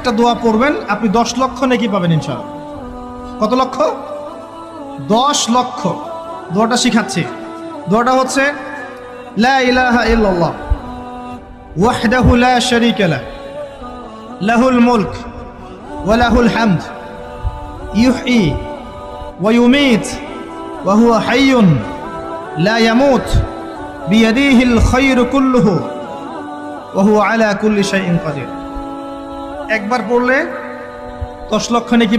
একটা দোয়া পড়বেন, আপনি দশ লক্ষ নাকি পাবেন ইনশাল কত লক্ষ? দশ লক্ষ। দোয়াটা শিখাচ্ছি। দোয়াটা হচ্ছে, লা ইলাহা ইল্লাল্লাহ, ওয়াহদাহু লা শারীকা লাহ, লাহুল মুলক ওয়া লাহুল হামদ, ইউহয়ী ওয়া ইউমীত ওয়া হুয়া হাইয়ুন লা ইয়ামুত, বিয়াদিহিল খায়রু কুল্লুহু ওয়া হুয়া আলা কুল্লি শাইইন কাদির। একবার পড়লে দশ লক্ষ নাকি